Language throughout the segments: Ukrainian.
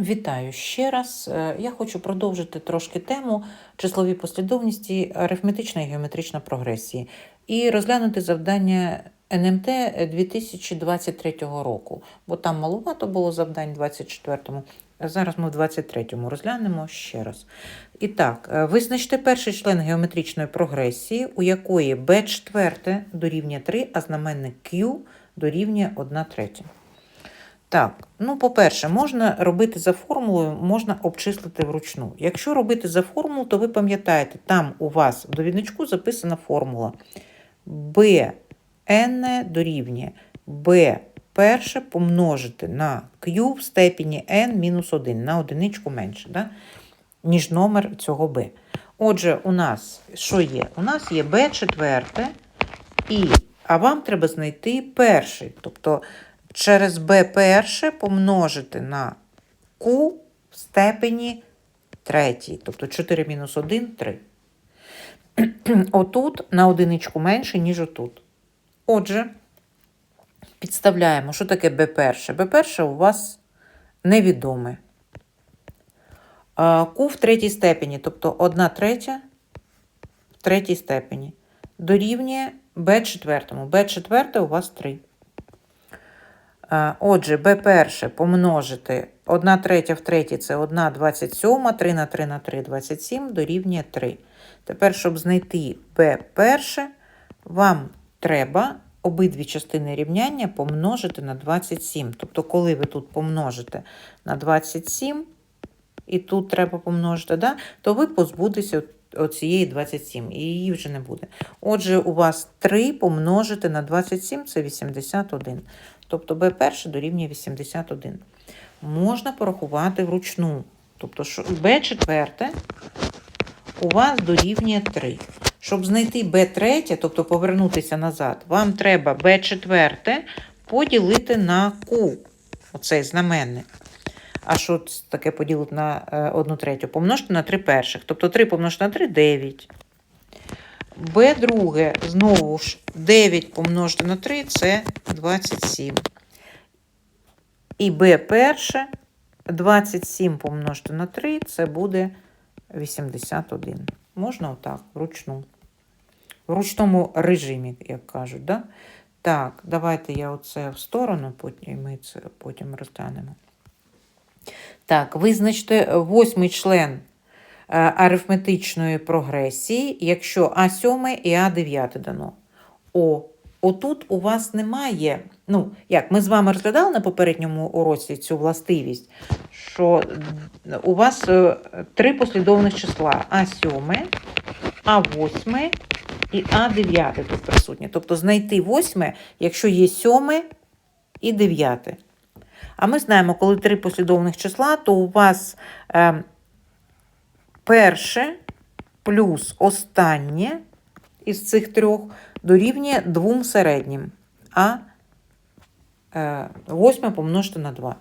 Вітаю ще раз. Е, Я хочу продовжити трошки тему числові послідовності арифметична і геометрична прогресії і розглянути завдання НМТ 2023 року, бо там малувато було завдань у 24-му. Зараз ми в 23-му розглянемо ще раз. І так, е, визначте перший член геометричної прогресії, у якої b4 дорівнює 3, а знаменник Q дорівнює 1 третя. Так, ну, по-перше, можна робити за формулою, можна обчислити вручну. Якщо робити за формулу, то ви пам'ятаєте, там у вас в довідничку записана формула bn дорівнює b перше помножити на q в степені n мінус 1, на одиничку менше, да? ніж номер цього b. Отже, у нас що є? У нас є b четверте, і, а вам треба знайти перший. Тобто через b перше помножити на q в степені третій. Тобто 4 мінус 1 3. Отут на одиничку менше, ніж отут. Отже, підставляємо, що таке b перше. b перше у вас невідоме. Q в третій степені, тобто 1 третя в третій степені. Дорівнює b четвертому. b четверте у вас 3. А, Отже, b перше помножити 1 третя в третій це 1 27, 3 на 3 на 3 27 дорівнює 3. Тепер, щоб знайти b перше, вам треба обидві частини рівняння помножити на 27. Тобто, коли ви тут помножите на 27, і тут треба помножити, да, то ви позбудетеся оцієї 27, і її вже не буде. Отже, у вас 3 помножити на 27 це 81. Тобто b перше дорівнює 81. Можна порахувати вручну. Тобто, що b четверте у вас дорівнює 3. Щоб знайти b третє, тобто повернутися назад, вам треба b четверте поділити на q, оцей знаменник. А що таке поділити на 1 третю? Помножити на 3 перших. Тобто 3 помножити на 3 9. b друге, знову ж 9 помножити на 3 це 27. І b перше 27 помножити на 3 це буде 81. Можна отак, вручну. В ручному режимі, як кажуть. Да? Так, давайте я оце в сторону, потім ми це потім розглянемо. Так, визначте восьмий член е, арифметичної прогресії, якщо А7 і А9 дано. О, отут у вас немає. Ну, як ми з вами розглядали на попередньому уроці цю властивість, що у вас е, три послідовних числа А7, А8 і А9 тут присутні. Тобто знайти восьме, якщо є сьоме і дев'яте. А ми знаємо, коли три послідовних числа, то у вас е, перше плюс останнє із цих трьох дорівнює двом середнім. А е, восьме помножити на 2.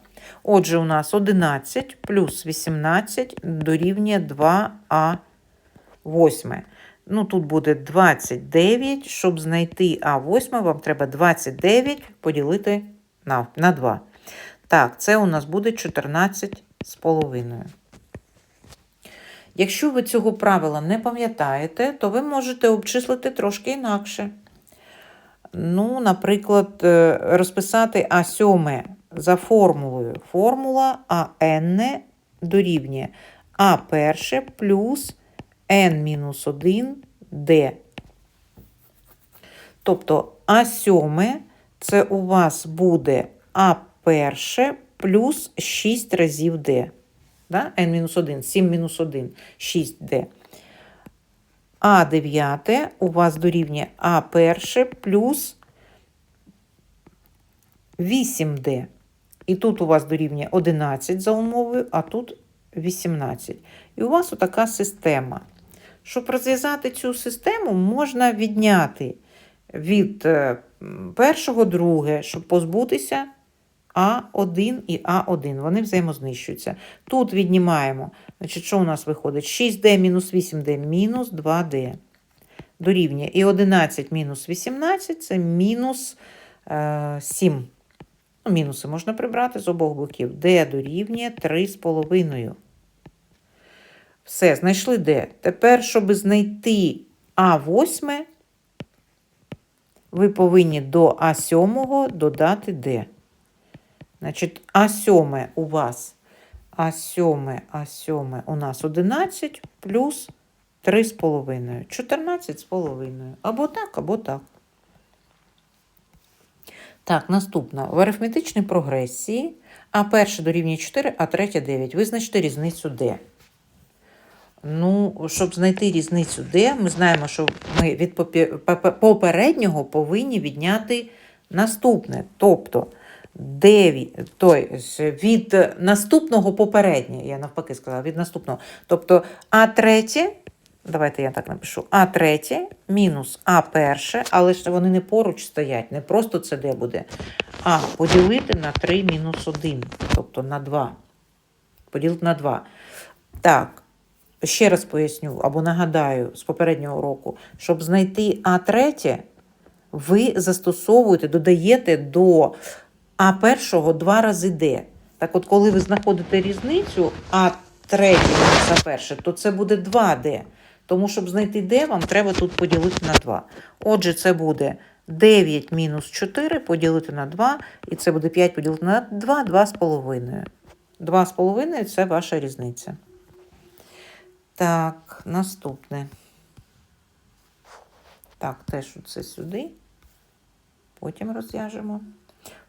Отже, у нас 11 плюс 18 дорівнює 2а восьме. Ну, тут буде 29. Щоб знайти А8, вам треба 29 поділити на 2. Так, це у нас буде 14 з половиною. Якщо ви цього правила не пам'ятаєте, то ви можете обчислити трошки інакше. Ну, наприклад, е, розписати А7 за формулою. Формула АН дорівнює А перше плюс N-1 D. Тобто А7 це у вас буде А перше плюс 6 разів d. Да? n-1, 7 мінус 1, 6d. А 9 у вас дорівнює А перше плюс 8d. І тут у вас дорівнює 11 за умовою, а тут 18. І у вас отака система. Щоб розв'язати цю систему, можна відняти від е, першого друге, щоб позбутися а1 і А1. Вони взаємознищуються. Тут віднімаємо. Значить, Що у нас виходить? 6D мінус 8D мінус 2D. Дорівнює. І 11 мінус 18 це мінус е, 7. Ну, мінуси можна прибрати з обох боків. d дорівнює 3,5. Все, знайшли d. Тепер, щоб знайти А8, ви повинні до А7 додати d. Значить, А7 у вас А7, А7 у нас 11 плюс 3,5. 14,5. Або так, або так. Так, наступна. В арифметичній прогресії А перше дорівнює 4, а третє 9. Визначте різницю d. Ну, щоб знайти різницю d, ми знаємо, що ми від попереднього повинні відняти наступне. Тобто 9, той, від наступного попереднє, я навпаки сказала, від наступного. Тобто А третє, давайте я так напишу, А третє мінус А перше, але ж вони не поруч стоять, не просто це де буде, а поділити на 3 мінус 1, тобто на 2. Поділити на 2. Так, ще раз поясню або нагадаю з попереднього року, щоб знайти А третє, ви застосовуєте, додаєте до А першого два рази Д. Так от, коли ви знаходите різницю А третє мінус А перше, то це буде 2D. Тому, щоб знайти D, вам треба тут поділити на 2. Отже, це буде 9 мінус 4 поділити на 2, і це буде 5 поділити на 2, 2,5. 2,5 це ваша різниця. Так, наступне. Так, теж це сюди. Потім розв'яжемо.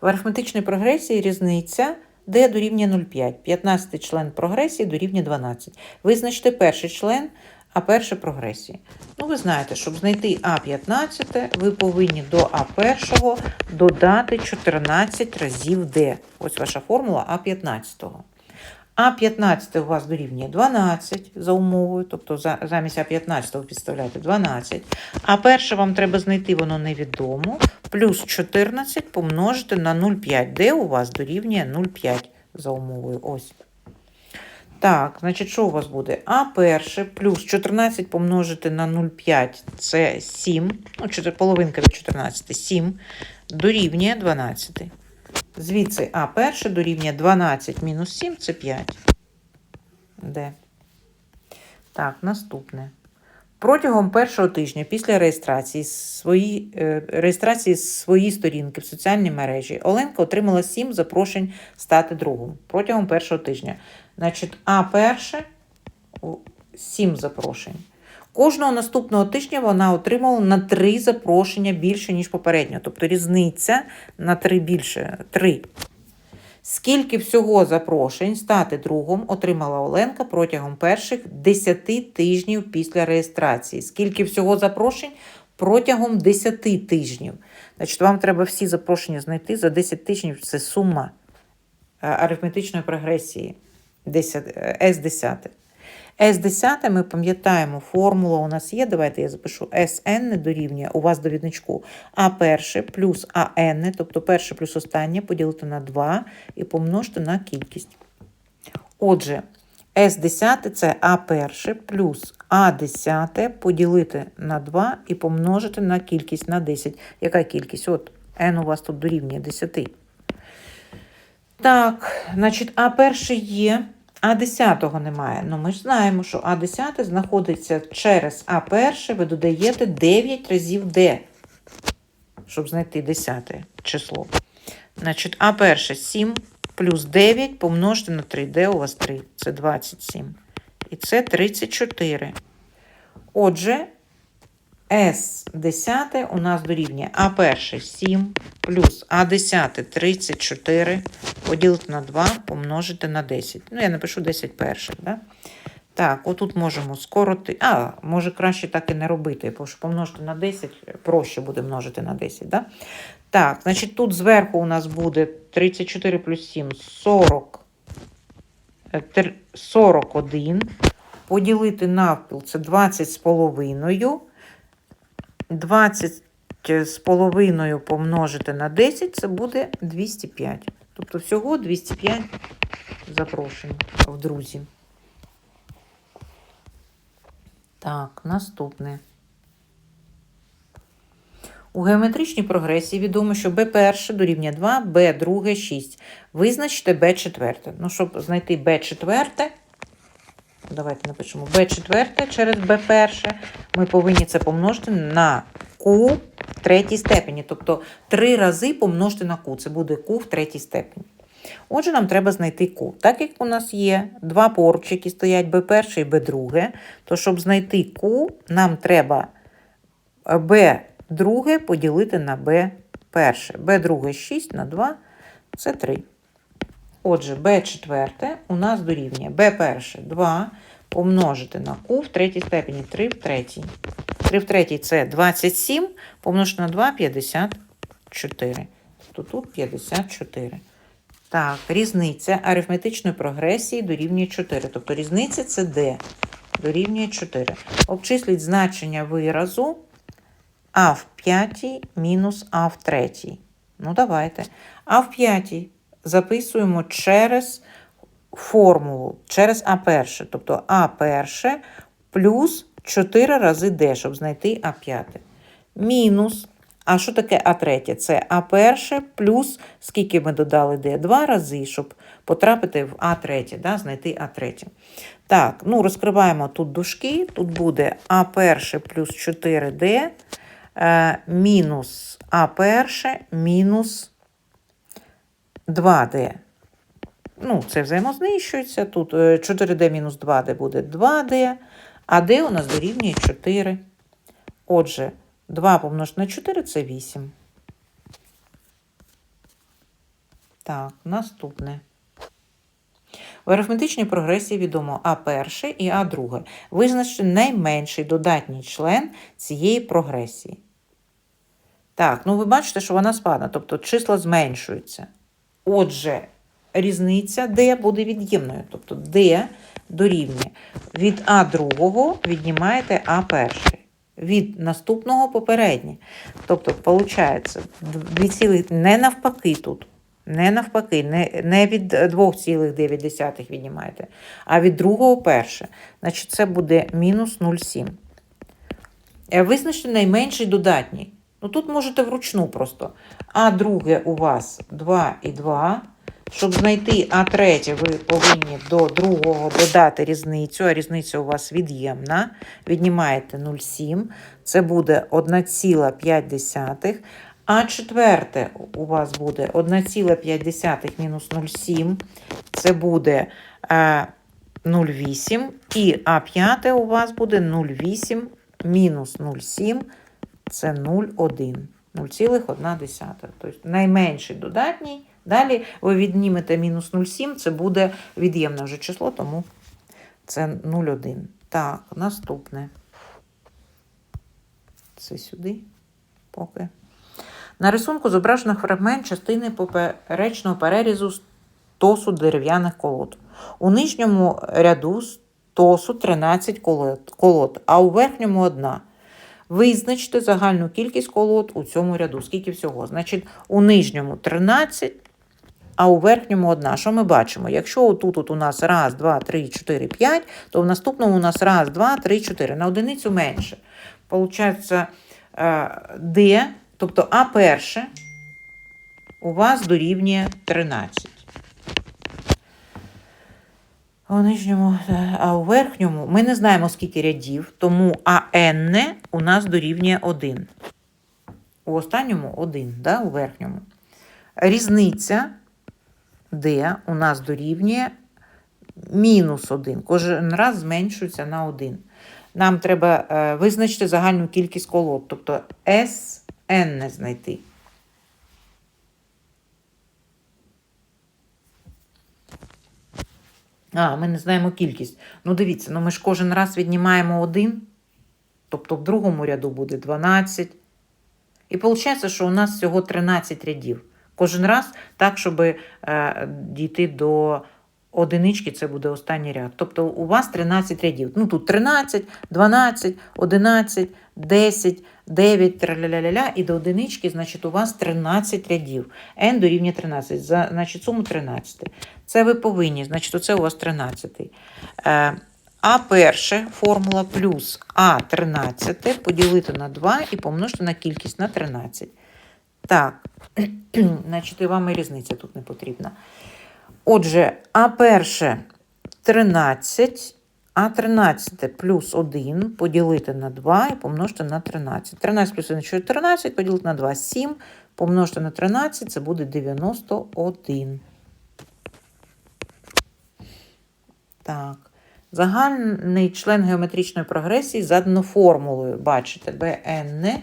В арифметичній прогресії різниця d дорівнює 0,5. 15 член прогресії дорівнює 12. Визначте перший член, а перше прогресії. Ну, ви знаєте, щоб знайти А15, ви повинні до А1 додати 14 разів d. Ось ваша формула А15. А15 у вас дорівнює 12 за умовою, тобто за- замість А15 ви підставляєте 12. А перше вам треба знайти, воно невідомо. Плюс 14 помножити на 0,5, де у вас дорівнює 0,5 за умовою. Ось. Так, значить, що у вас буде? А перше плюс 14 помножити на 0,5 це 7. Ну, половинка від 14, 7 дорівнює 12. Звідси А перше дорівнює 12 мінус 7 це 5. Де? Так, наступне. Протягом першого тижня після реєстрації свої, е, реєстрації своєї сторінки в соціальній мережі Оленка отримала 7 запрошень стати другом протягом першого тижня. Значить, А перше 7 запрошень. Кожного наступного тижня вона отримала на 3 запрошення більше, ніж попередньо. Тобто різниця на 3 більше 3. Скільки всього запрошень стати другом отримала Оленка протягом перших 10 тижнів після реєстрації? Скільки всього запрошень протягом 10 тижнів? Значить, вам треба всі запрошення знайти за 10 тижнів. Це сума е, арифметичної прогресії 10, е, С10. С10 ми пам'ятаємо, формула у нас є. Давайте я запишу Sn дорівнює у вас довідничку А перше плюс АН, тобто перше плюс останнє поділити на 2 і помножити на кількість. Отже, С10 це А перше плюс А10 поділити на 2 і помножити на кількість на 10. Яка кількість? От n у вас тут дорівнює 10. Так, значить, А перше є. А 10 немає. Ну, ми ж знаємо, що А 10 знаходиться через А1, ви додаєте 9 разів Д, щоб знайти 10 число. Значить, А1 7 плюс 9 помножити на 3. Д. у вас 3? Це 27. І це 34. Отже, С10 у нас дорівнює А перше 7 плюс А10 34 поділити на 2 помножити на 10. Ну, я напишу 10 перших. Да? Так, отут можемо скороти. А, може краще так і не робити, бо що помножити на 10 проще буде множити на 10. Да? Так, значить, тут зверху у нас буде 34 плюс 7 40, е, 41. Поділити навпіл це 20 з половиною. 20 з половиною помножити на 10 це буде 205. Тобто всього 205 запрошень в друзі. Так, наступне. У геометричній прогресії відомо, що b1 дорівнює 2, b2 6. Визначте b4. Ну, щоб знайти b4, давайте напишемо b4 через b1, ми повинні це помножити на q в третій степені. Тобто 3 рази помножити на q. Це буде q в третій степені. Отже, нам треба знайти q. Так як у нас є два поруч, які стоять b1 і b2, то щоб знайти q, нам треба b2 поділити на b1. b2 6 на 2 це 3. Отже, b4 у нас дорівнює b1 2 помножити на q в третій степені 3 в третій. 3 в третій це 27, помножити на 2 54. То тут 54. Так, різниця арифметичної прогресії дорівнює 4. Тобто різниця це d дорівнює 4. Обчисліть значення виразу а в п'ятій мінус а в третій. Ну, давайте. А в п'ятій записуємо через формулу, через А перше. Тобто А перше плюс 4 рази d, щоб знайти А п'яте. Мінус. А що таке А третє? Це А перше плюс, скільки ми додали d? Два рази, щоб потрапити в А третє, да? знайти А третє. Так, ну розкриваємо тут дужки. Тут буде А перше плюс 4d е, мінус А перше мінус 2d. Ну, це взаємознищується. Тут е, 4d мінус 2d буде 2d, а d у нас дорівнює 4. Отже, 2 помножити на 4 це 8. Так, наступне. В арифметичній прогресії відомо А1 і А2. Визначте найменший додатній член цієї прогресії. Так, ну ви бачите, що вона спадна, тобто числа зменшуються. Отже, різниця d буде від'ємною. Тобто d дорівнює від А2 віднімаєте А1. Від наступного попереднє. Тобто, виходить, 2 не навпаки тут. Не навпаки, не, не від 2,9 віднімаєте, а від другого перше. Значить, це буде мінус 0,7. Е, Визначте найменший додатній. Ну тут можете вручну просто. А друге у вас 2 і 2. Щоб знайти А третє, ви повинні до другого додати різницю, а різниця у вас від'ємна. Віднімаєте 0,7. Це буде 1,5. А четверте у вас буде 1,5 мінус 0,7. Це буде е, 0,8. І А п'яте у вас буде 0,8 мінус 0,7. Це 0,1. 0,1. Тобто найменший додатній. Далі ви віднімете мінус 0,7, це буде від'ємне вже число, тому це 0,1. Так, наступне. Це сюди поки. На рисунку зображено фрагмент частини поперечного перерізу стосу дерев'яних колод. У нижньому ряду стосу 13 колод, а у верхньому одна. Визначте загальну кількість колод у цьому ряду. Скільки всього? Значить, у нижньому 13, а у верхньому одна. Що ми бачимо? Якщо отут от у нас раз, два, три, 4, 5, то в наступному у нас раз, два, три, 4. На одиницю менше. Получається, D, тобто А перше у вас дорівнює 13. У нижньому, а у верхньому ми не знаємо, скільки рядів, тому АН у нас дорівнює 1. У останньому 1, да, у верхньому. Різниця D у нас дорівнює мінус 1. Кожен раз зменшується на 1. Нам треба е, визначити загальну кількість колод, тобто SN знайти. А, ми не знаємо кількість. Ну, дивіться, ну ми ж кожен раз віднімаємо один, тобто в другому ряду буде 12. І виходить, що у нас всього 13 рядів. Кожен раз так, щоб е, дійти до одинички, це буде останній ряд. Тобто у вас 13 рядів. Ну тут 13, 12, 11, 10, 9, траля-ля-ля-ля, і до одинички, значить, у вас 13 рядів. n дорівнює 13, значить, суму 13. Це ви повинні, значить, оце у вас 13. Е, А перше формула плюс А 13 поділити на 2 і помножити на кількість на 13. Так, значить, і вам і різниця тут не потрібна. Отже, А перше 13, А 13 плюс 1 поділити на 2 і помножити на 13. 13 плюс 1 14, поділити на 2 7, помножити на 13, це буде 91. Так. Загальний член геометричної прогресії задано формулою. Бачите, bn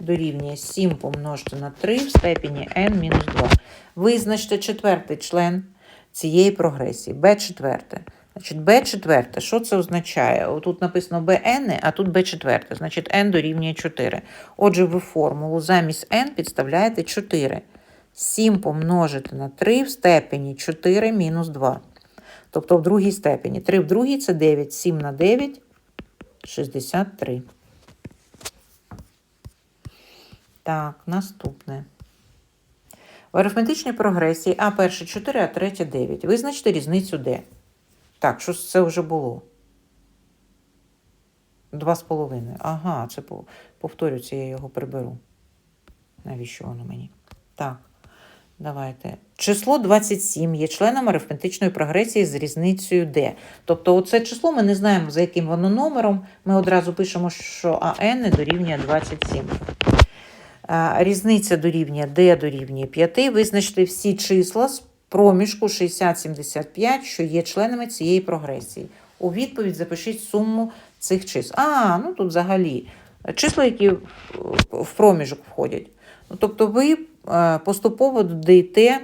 дорівнює 7 помножити на 3 в степені n мінус 2. Визначте четвертий член цієї прогресії. b4. Значить, b4, що це означає? Тут написано bn, а тут b4. Значить, n дорівнює 4. Отже, ви формулу замість n підставляєте 4. 7 помножити на 3 в степені 4 мінус 2. Тобто в другій степені. 3 в другій це 9. 7 на 9 63. Так, наступне. В арифметичній прогресії А перше 4, а третє 9. Визначте різницю Д. Так, що це вже було? 2,5. Ага, це повторюється, я його приберу. Навіщо воно мені? Так. Давайте. Число 27 є членом арифметичної прогресії з різницею d. Тобто, оце число ми не знаємо, за яким воно номером. Ми одразу пишемо, що АН дорівнює 27. Різниця дорівнює d дорівнює 5. Визначте всі числа з проміжку 60-75, що є членами цієї прогресії. У відповідь запишіть суму цих чисел. А, ну тут взагалі числа, які в проміжок входять. Ну, Тобто, ви Е, поступово додаєте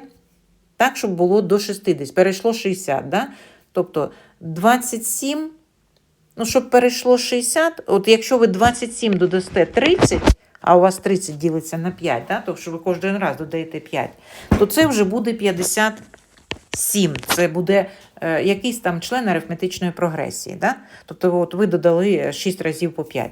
так, щоб було до 60, перейшло 60. Да? Тобто 27, ну, щоб перейшло 60, от якщо ви 27 додасте 30, а у вас 30 ділиться на 5, да? тобто що ви кожен раз додаєте 5, то це вже буде 57. Це буде е, якийсь там член арифметичної прогресії. Да? Тобто от ви додали 6 разів по 5.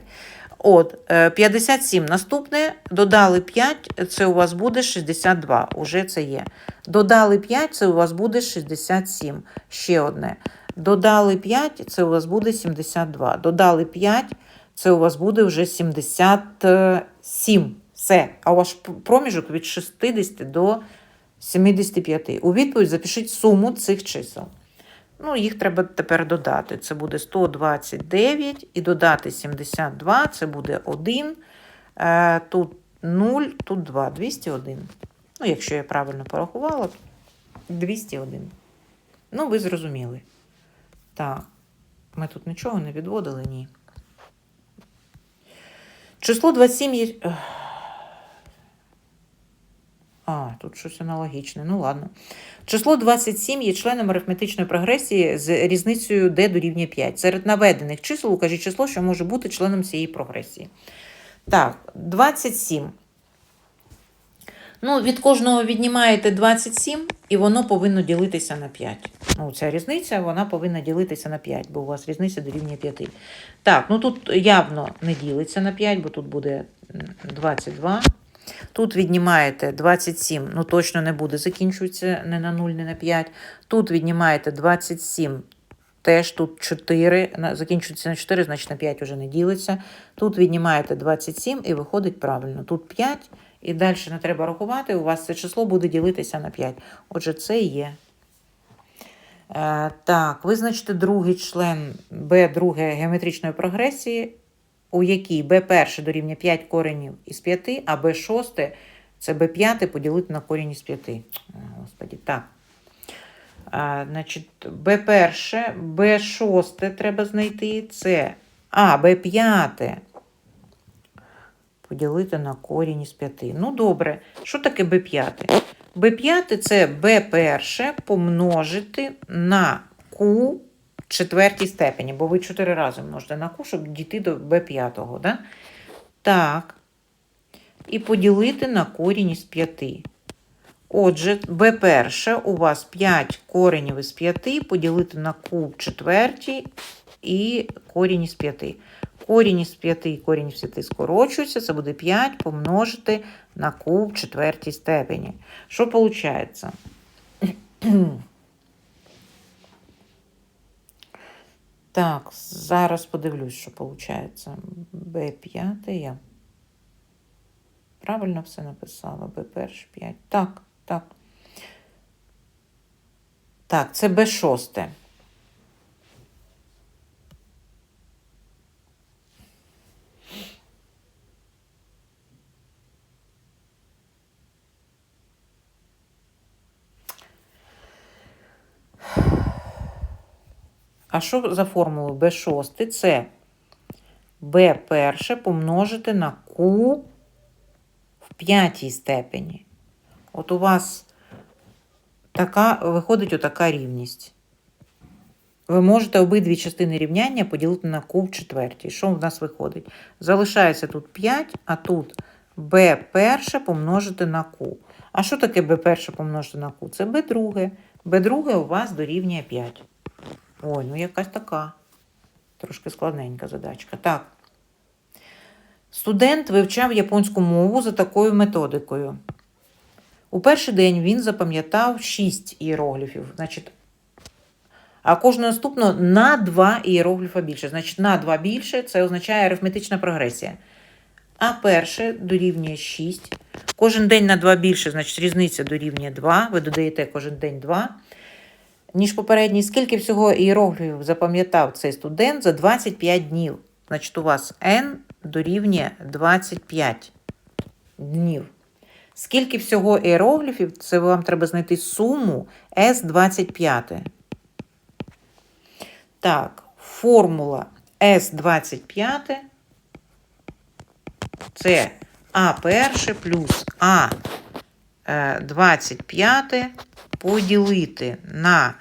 От, 57 е, наступне, додали 5, це у вас буде 62. Уже це є. Додали 5, це у вас буде 67. Ще одне. Додали 5, це у вас буде 72. Додали 5, це у вас буде вже 77. Все. А у вас проміжок від 60 до 75. У відповідь запишіть суму цих чисел. Ну, їх треба тепер додати. Це буде 129 і додати 72, це буде 1. Е, тут 0, тут 2, 201. Ну, якщо я правильно порахувала, 201. Ну, ви зрозуміли. Так, ми тут нічого не відводили, ні. Число 27 є. А, тут щось аналогічне. Ну, ладно. Число 27 є членом арифметичної прогресії з різницею d дорівнює 5. Серед наведених чисел укажіть число, що може бути членом цієї прогресії. Так, 27. Ну, від кожного віднімаєте 27, і воно повинно ділитися на 5. Ну, ця різниця вона повинна ділитися на 5, бо у вас різниця дорівнює 5. Так, ну тут явно не ділиться на 5, бо тут буде 22. Тут віднімаєте 27, ну точно не буде, закінчується не на 0, не на 5. Тут віднімаєте 27, теж тут 4, закінчується на 4, значить на 5 вже не ділиться. Тут віднімаєте 27 і виходить правильно. Тут 5, і далі не треба рахувати, у вас це число буде ділитися на 5. Отже, це є. Е, так, визначте другий член b друге геометричної прогресії у якій b1 дорівнює 5 коренів із 5, а b6 це b5 поділити на корінь із 5. Господі, так. А, Значить, b1, b6 треба знайти. Це А, b5 поділити на корінь із 5. Ну, добре, що таке b5? b5 це b1 помножити на Q четвертій степені, бо ви чотири рази множите на ку, щоб дійти до b5. Да? Так. І поділити на корінь із 5. Отже, b1 у вас 5 коренів із 5, поділити на куб четвертій і корінь із 5. Корінь із 5 і корінь із 5 скорочується, це буде 5 помножити на куб четвертій степені. Що виходить? Так, зараз подивлюсь, що виходить. Б5 я правильно все написала. Б1 5. Так, так. Так, це Б6. А що за формулою B6? Це B перше помножити на Q в п'ятій степені. От у вас така, виходить отака рівність. Ви можете обидві частини рівняння поділити на Q в четвертій. Що в нас виходить? Залишається тут 5, а тут b перше помножити на Q. А що таке b перше помножити на Q? Це b друге. b друге у вас дорівнює 5. Ой, ну якась така. Трошки складненька задачка. Так. Студент вивчав японську мову за такою методикою. У перший день він запам'ятав 6 іерогліфів. Значить, а кожного наступного на 2 іерогліфа більше. Значить, на 2 більше це означає арифметична прогресія. А перше дорівнює 6. Кожен день на 2 більше, значить різниця дорівнює 2. Ви додаєте кожен день 2 ніж попередній. Скільки всього іерогліфів запам'ятав цей студент за 25 днів? Значить, у вас n дорівнює 25 днів. Скільки всього іерогліфів, це вам треба знайти суму S25. Так, формула S25 це А перше плюс А е, 25 поділити на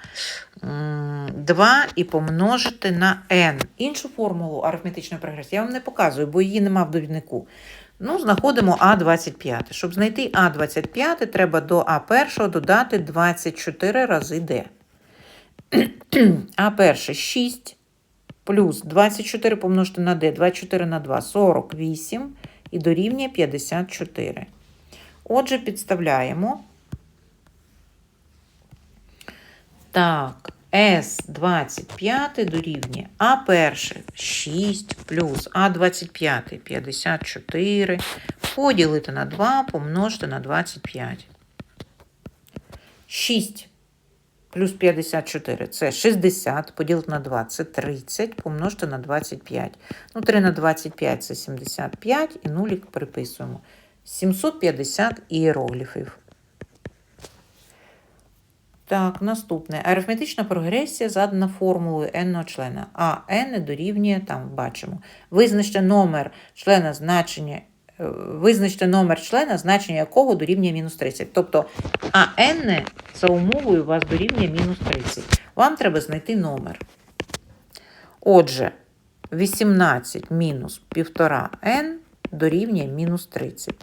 2 і помножити на n. Іншу формулу арифметичної прогресії я вам не показую, бо її нема в довіднику. Ну, знаходимо А25. Щоб знайти А25, треба до А1 додати 24 рази d. А1 6 плюс 24 помножити на d, 24 на 2 48 і дорівнює 54. Отже, підставляємо. Так, С25 дорівнює А1 6 плюс А25 54. Поділити на 2, помножити на 25. 6 плюс 54 це 60, поділити на 2 це 30, помножити на 25. Ну, 3 на 25 це 75 і нулік приписуємо. 750 іерогліфів. Так, наступне. Арифметична прогресія задана формулою n члена. А n дорівнює, там бачимо. Визначте номер члена значення, е, визначте номер члена, значення якого дорівнює мінус 30. Тобто а n за умовою у вас дорівнює мінус 30. Вам треба знайти номер. Отже, 18 мінус 1,5n дорівнює мінус 30.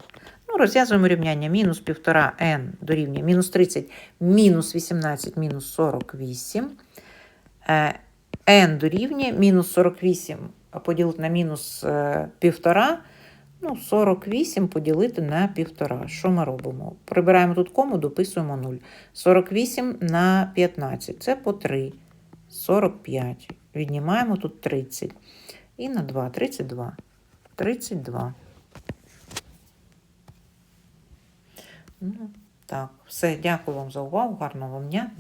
Розв'язуємо рівняння мінус 1,5n дорівнює мінус 30, мінус 18, мінус 48. n е, дорівнює мінус 48 поділити на мінус 1,5. Ну, 48 поділити на 1,5. Що ми робимо? Прибираємо тут кому, дописуємо 0. 48 на 15. Це по 3. 45. Віднімаємо тут 30. І на 2. 32. 32. Ну, так, все, дякую вам за увагу, гарного вам дня.